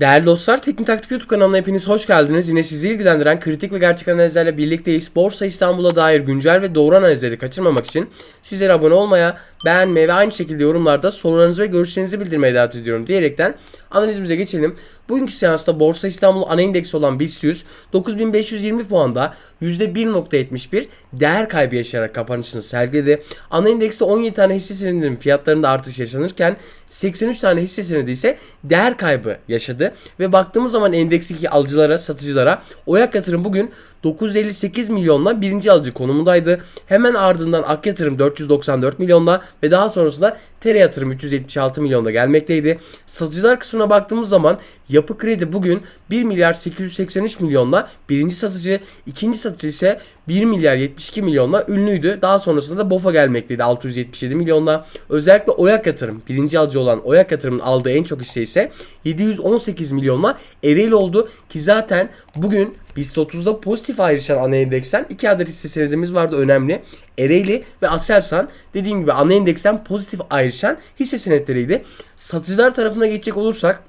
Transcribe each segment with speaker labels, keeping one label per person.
Speaker 1: Değerli dostlar, Teknik Taktik YouTube kanalına hepiniz hoş geldiniz. Yine sizi ilgilendiren kritik ve gerçek analizlerle birlikteyiz. Borsa İstanbul'a dair güncel ve doğru analizleri kaçırmamak için sizlere abone olmaya, beğenmeye ve aynı şekilde yorumlarda sorularınızı ve görüşlerinizi bildirmeye davet ediyorum diyerekten analizimize geçelim. Bugünkü seansta Borsa İstanbul ana indeksi olan BIST 100 9520 puanda %1.71 değer kaybı yaşayarak kapanışını sergiledi. Ana indekste 17 tane hisse senedinin fiyatlarında artış yaşanırken 83 tane hisse senedi ise değer kaybı yaşadı. Ve baktığımız zaman endeksteki alıcılara, satıcılara Oyak Yatırım bugün 958 milyonla birinci alıcı konumundaydı. Hemen ardından Ak Yatırım 494 milyonla ve daha sonrasında Tere Yatırım 376 milyonda gelmekteydi. Satıcılar kısmına baktığımız zaman Yapı Kredi bugün 1 milyar 883 milyonla birinci satıcı, ikinci satıcı ise 1 milyar 72 milyonla ünlüydü. Daha sonrasında da BOFA gelmekteydi 677 milyonla. Özellikle Oyak Yatırım, birinci alıcı olan Oyak Yatırım'ın aldığı en çok hisse ise 718 milyonla Ereğli oldu ki zaten bugün BIST 30'da pozitif ayrışan ana endeksten iki adet hisse senedimiz vardı önemli. Ereğli ve Aselsan dediğim gibi ana endeksten pozitif ayrışan hisse senetleriydi. Satıcılar tarafına geçecek olursak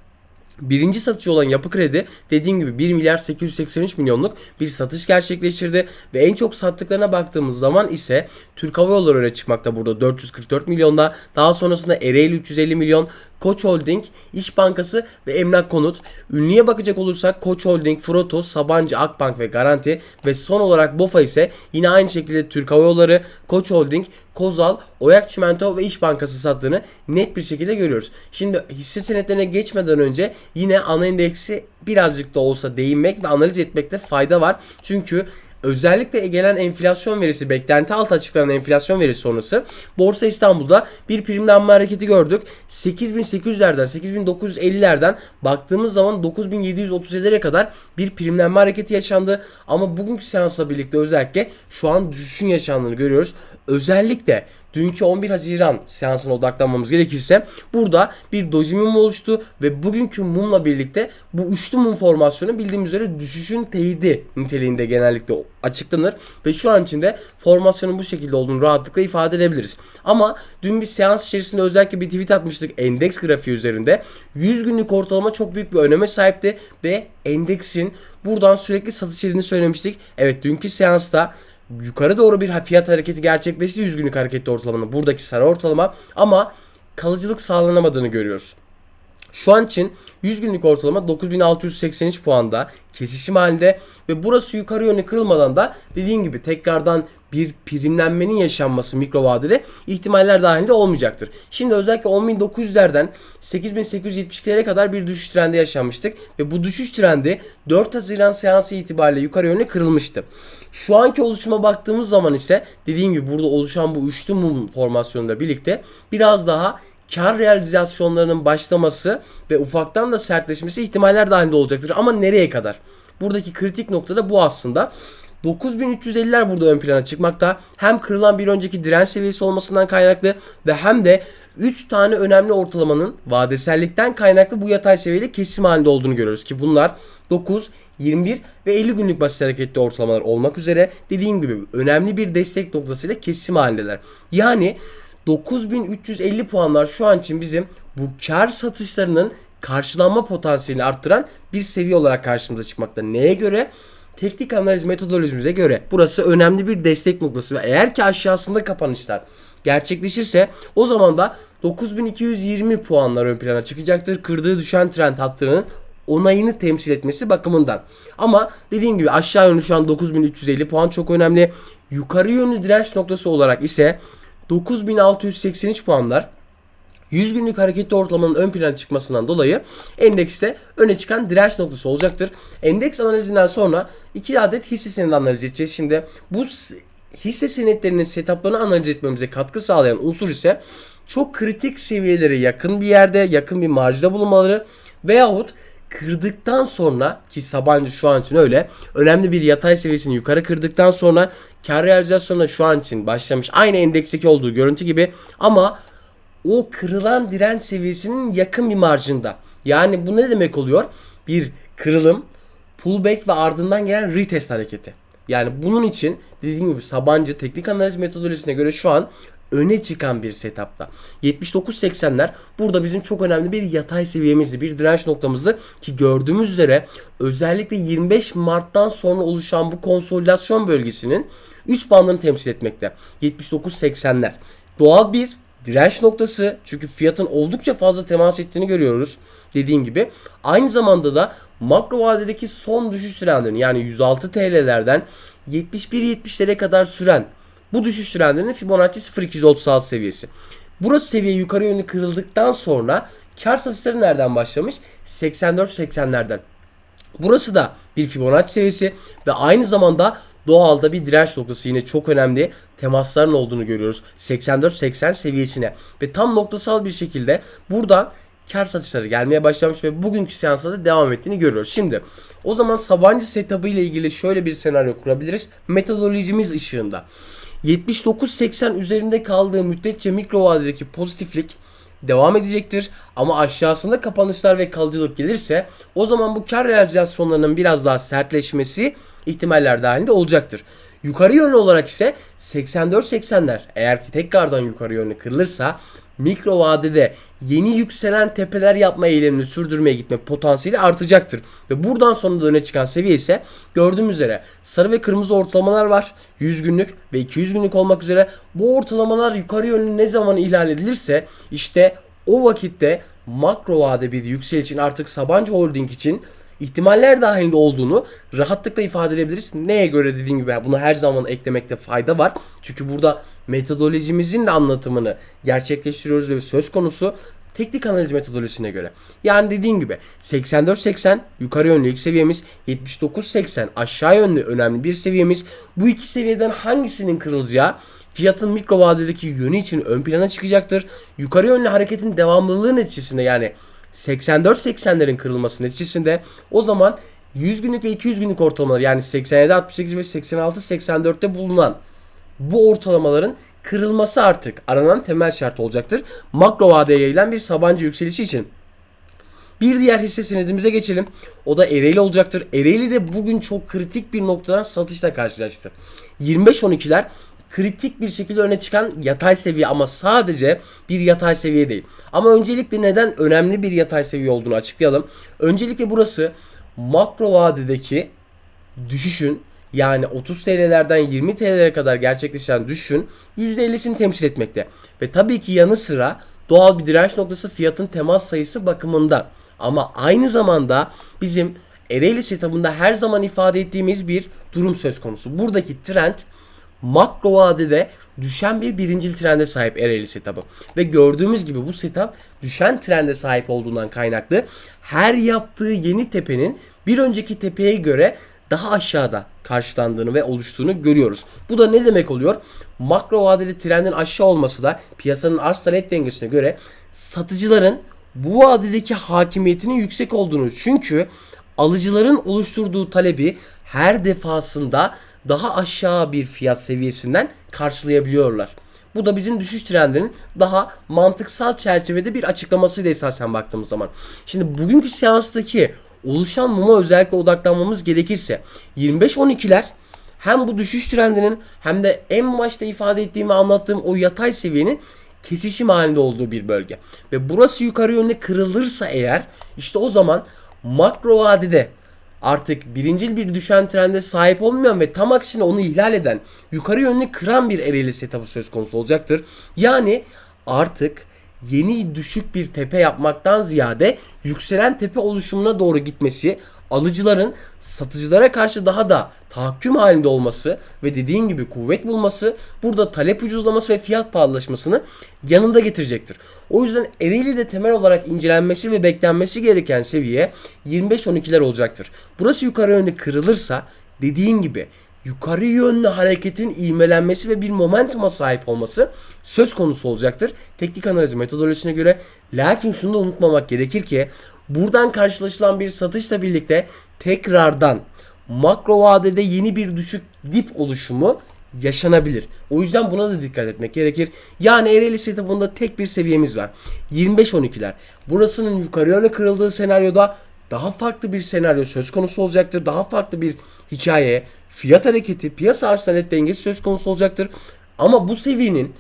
Speaker 1: Birinci satıcı olan Yapı Kredi dediğim gibi 1 milyar 883 milyonluk bir satış gerçekleştirdi ve en çok sattıklarına baktığımız zaman ise Türk Hava Yolları öne çıkmakta burada 444 milyonda daha sonrasında Ereğli 350 milyon Koç Holding, İş Bankası ve Emlak Konut. Ünlüye bakacak olursak Koç Holding, Frotos, Sabancı, Akbank ve Garanti ve son olarak BOFA ise yine aynı şekilde Türk Hava Yolları, Koç Holding, Kozal, Oyak Çimento ve İş Bankası sattığını net bir şekilde görüyoruz. Şimdi hisse senetlerine geçmeden önce yine ana endeksi birazcık da olsa değinmek ve analiz etmekte fayda var. Çünkü Özellikle gelen enflasyon verisi, beklenti altı açıklanan enflasyon verisi sonrası Borsa İstanbul'da bir primlenme hareketi gördük. 8800'lerden 8950'lerden baktığımız zaman 9737'lere kadar bir primlenme hareketi yaşandı. Ama bugünkü seansla birlikte özellikle şu an düşüşün yaşandığını görüyoruz. Özellikle dünkü 11 Haziran seansına odaklanmamız gerekirse burada bir doji mum oluştu ve bugünkü mumla birlikte bu üçlü mum formasyonu bildiğimiz üzere düşüşün teyidi niteliğinde genellikle açıklanır ve şu an içinde formasyonun bu şekilde olduğunu rahatlıkla ifade edebiliriz. Ama dün bir seans içerisinde özellikle bir tweet atmıştık endeks grafiği üzerinde. 100 günlük ortalama çok büyük bir öneme sahipti ve endeksin buradan sürekli satış edildiğini söylemiştik. Evet dünkü seansta yukarı doğru bir fiyat hareketi gerçekleşti 100 günlük hareketli ortalamanın buradaki sarı ortalama ama kalıcılık sağlanamadığını görüyoruz. Şu an için 100 günlük ortalama 9683 puanda kesişim halinde ve burası yukarı yönlü kırılmadan da dediğim gibi tekrardan bir primlenmenin yaşanması mikro vadeli ihtimaller dahilinde olmayacaktır. Şimdi özellikle 10.900'lerden 8.872'lere kadar bir düşüş trendi yaşanmıştık ve bu düşüş trendi 4 Haziran seansı itibariyle yukarı yönlü kırılmıştı. Şu anki oluşuma baktığımız zaman ise dediğim gibi burada oluşan bu üçlü mum formasyonuyla birlikte biraz daha kar realizasyonlarının başlaması ve ufaktan da sertleşmesi ihtimaller dahilinde olacaktır. Ama nereye kadar? Buradaki kritik nokta da bu aslında. 9350'ler burada ön plana çıkmakta. Hem kırılan bir önceki direnç seviyesi olmasından kaynaklı ve hem de 3 tane önemli ortalamanın vadesellikten kaynaklı bu yatay seviyede kesim halinde olduğunu görüyoruz ki bunlar 9, 21 ve 50 günlük basit hareketli ortalamalar olmak üzere dediğim gibi önemli bir destek noktasıyla kesim halindeler. Yani 9350 puanlar şu an için bizim bu kar satışlarının karşılanma potansiyelini arttıran bir seviye olarak karşımıza çıkmakta. Neye göre? Teknik analiz metodolojimize göre burası önemli bir destek noktası ve eğer ki aşağısında kapanışlar gerçekleşirse o zaman da 9220 puanlar ön plana çıkacaktır. Kırdığı düşen trend hattının onayını temsil etmesi bakımından. Ama dediğim gibi aşağı yönlü şu an 9350 puan çok önemli. Yukarı yönlü direnç noktası olarak ise 9683 puanlar 100 günlük hareketli ortalamanın ön plana çıkmasından dolayı endekste öne çıkan direnç noktası olacaktır. Endeks analizinden sonra iki adet hisse senedi analiz edeceğiz. Şimdi bu hisse senetlerinin setuplarını analiz etmemize katkı sağlayan unsur ise çok kritik seviyelere yakın bir yerde, yakın bir marjda bulunmaları veyahut kırdıktan sonra ki Sabancı şu an için öyle önemli bir yatay seviyesini yukarı kırdıktan sonra kar realizasyonuna şu an için başlamış. Aynı endeksteki olduğu görüntü gibi ama o kırılan direnç seviyesinin yakın bir marjında. Yani bu ne demek oluyor? Bir kırılım, pullback ve ardından gelen retest hareketi. Yani bunun için dediğim gibi Sabancı teknik analiz metodolojisine göre şu an öne çıkan bir setupta. 79.80'ler burada bizim çok önemli bir yatay seviyemizdi. Bir direnç noktamızdı ki gördüğümüz üzere özellikle 25 Mart'tan sonra oluşan bu konsolidasyon bölgesinin üst bandını temsil etmekte. 79.80'ler. Doğal bir direnç noktası çünkü fiyatın oldukça fazla temas ettiğini görüyoruz dediğim gibi. Aynı zamanda da makro vadedeki son düşüş trendlerini yani 106 TL'lerden 71-70'lere kadar süren bu düşüş trendlerinin Fibonacci 0236 seviyesi. Burası seviye yukarı yönlü kırıldıktan sonra kar satışları nereden başlamış? 84-80'lerden. Burası da bir Fibonacci seviyesi ve aynı zamanda doğalda bir direnç noktası yine çok önemli temasların olduğunu görüyoruz. 84-80 seviyesine ve tam noktasal bir şekilde buradan kar satışları gelmeye başlamış ve bugünkü seansta da devam ettiğini görüyoruz. Şimdi o zaman Sabancı setup'ı ile ilgili şöyle bir senaryo kurabiliriz. Metodolojimiz ışığında. 79-80 üzerinde kaldığı müddetçe mikro vadedeki pozitiflik devam edecektir. Ama aşağısında kapanışlar ve kalıcılık gelirse o zaman bu kar realizasyonlarının biraz daha sertleşmesi ihtimaller dahilinde olacaktır. Yukarı yönlü olarak ise 84-80'ler eğer ki tekrardan yukarı yönlü kırılırsa mikro vadede yeni yükselen tepeler yapma eylemini sürdürmeye gitme potansiyeli artacaktır. Ve buradan sonra da öne çıkan seviye ise gördüğümüz üzere sarı ve kırmızı ortalamalar var. 100 günlük ve 200 günlük olmak üzere bu ortalamalar yukarı yönlü ne zaman ihlal edilirse işte o vakitte makro vade bir yükselişin artık Sabancı Holding için ihtimaller dahilinde olduğunu rahatlıkla ifade edebiliriz. Neye göre dediğim gibi bunu her zaman eklemekte fayda var. Çünkü burada metodolojimizin de anlatımını gerçekleştiriyoruz ve söz konusu teknik analiz metodolojisine göre. Yani dediğim gibi 84-80 yukarı yönlü ilk seviyemiz, 79-80 aşağı yönlü önemli bir seviyemiz. Bu iki seviyeden hangisinin kırılacağı fiyatın mikro vadedeki yönü için ön plana çıkacaktır. Yukarı yönlü hareketin devamlılığı neticesinde yani 84-80'lerin kırılması neticesinde o zaman 100 günlük ve 200 günlük ortalamalar yani 87-68 ve 86-84'te bulunan bu ortalamaların kırılması artık aranan temel şart olacaktır. Makro vadeye yayılan bir Sabancı yükselişi için. Bir diğer hisse senedimize geçelim. O da Ereğli olacaktır. Ereğli de bugün çok kritik bir noktadan satışla karşılaştı. 25-12'ler kritik bir şekilde öne çıkan yatay seviye ama sadece bir yatay seviye değil. Ama öncelikle neden önemli bir yatay seviye olduğunu açıklayalım. Öncelikle burası makro vadedeki düşüşün yani 30 TL'lerden 20 TL'lere kadar gerçekleşen düşüşün %50'sini temsil etmekte. Ve tabii ki yanı sıra doğal bir direnç noktası fiyatın temas sayısı bakımından. Ama aynı zamanda bizim Ereğli setup'ında her zaman ifade ettiğimiz bir durum söz konusu. Buradaki trend makro vadede düşen bir birincil trende sahip Ereğli setup'ı. Ve gördüğümüz gibi bu setup düşen trende sahip olduğundan kaynaklı her yaptığı yeni tepenin bir önceki tepeye göre daha aşağıda karşılandığını ve oluştuğunu görüyoruz. Bu da ne demek oluyor? Makro vadeli trendin aşağı olması da piyasanın arz talep dengesine göre satıcıların bu vadedeki hakimiyetinin yüksek olduğunu çünkü alıcıların oluşturduğu talebi her defasında daha aşağı bir fiyat seviyesinden karşılayabiliyorlar. Bu da bizim düşüş trendinin daha mantıksal çerçevede bir açıklamasıydı esasen baktığımız zaman. Şimdi bugünkü seanstaki oluşan muma özellikle odaklanmamız gerekirse 25-12'ler hem bu düşüş trendinin hem de en başta ifade ettiğim ve anlattığım o yatay seviyenin kesişim halinde olduğu bir bölge. Ve burası yukarı yönde kırılırsa eğer işte o zaman makro vadede artık birincil bir düşen trende sahip olmayan ve tam aksine onu ihlal eden yukarı yönlü kıran bir Ereğli setup'ı söz konusu olacaktır. Yani artık yeni düşük bir tepe yapmaktan ziyade yükselen tepe oluşumuna doğru gitmesi alıcıların satıcılara karşı daha da tahakküm halinde olması ve dediğin gibi kuvvet bulması burada talep ucuzlaması ve fiyat pahalılaşmasını yanında getirecektir. O yüzden Ereğli'de temel olarak incelenmesi ve beklenmesi gereken seviye 25-12'ler olacaktır. Burası yukarı yönde kırılırsa dediğin gibi yukarı yönlü hareketin ivmelenmesi ve bir momentuma sahip olması söz konusu olacaktır. Teknik analiz metodolojisine göre. Lakin şunu da unutmamak gerekir ki buradan karşılaşılan bir satışla birlikte tekrardan makro vadede yeni bir düşük dip oluşumu yaşanabilir. O yüzden buna da dikkat etmek gerekir. Yani Ereğli setup'ında tek bir seviyemiz var. 25-12'ler. Burasının yukarı yönlü kırıldığı senaryoda daha farklı bir senaryo söz konusu olacaktır. Daha farklı bir hikaye, fiyat hareketi, piyasa arz talep dengesi söz konusu olacaktır. Ama bu seviyenin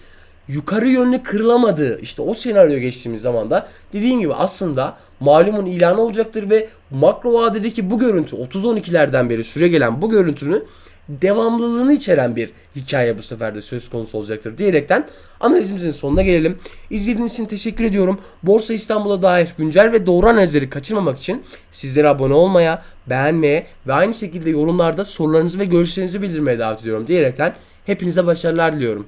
Speaker 1: yukarı yönlü kırılamadığı işte o senaryo geçtiğimiz zaman da dediğim gibi aslında malumun ilanı olacaktır ve makro vadedeki bu görüntü 30-12'lerden beri süre gelen bu görüntünün devamlılığını içeren bir hikaye bu sefer de söz konusu olacaktır diyerekten analizimizin sonuna gelelim. İzlediğiniz için teşekkür ediyorum. Borsa İstanbul'a dair güncel ve doğru analizleri kaçırmamak için sizlere abone olmaya, beğenmeye ve aynı şekilde yorumlarda sorularınızı ve görüşlerinizi bildirmeye davet ediyorum diyerekten hepinize başarılar diliyorum.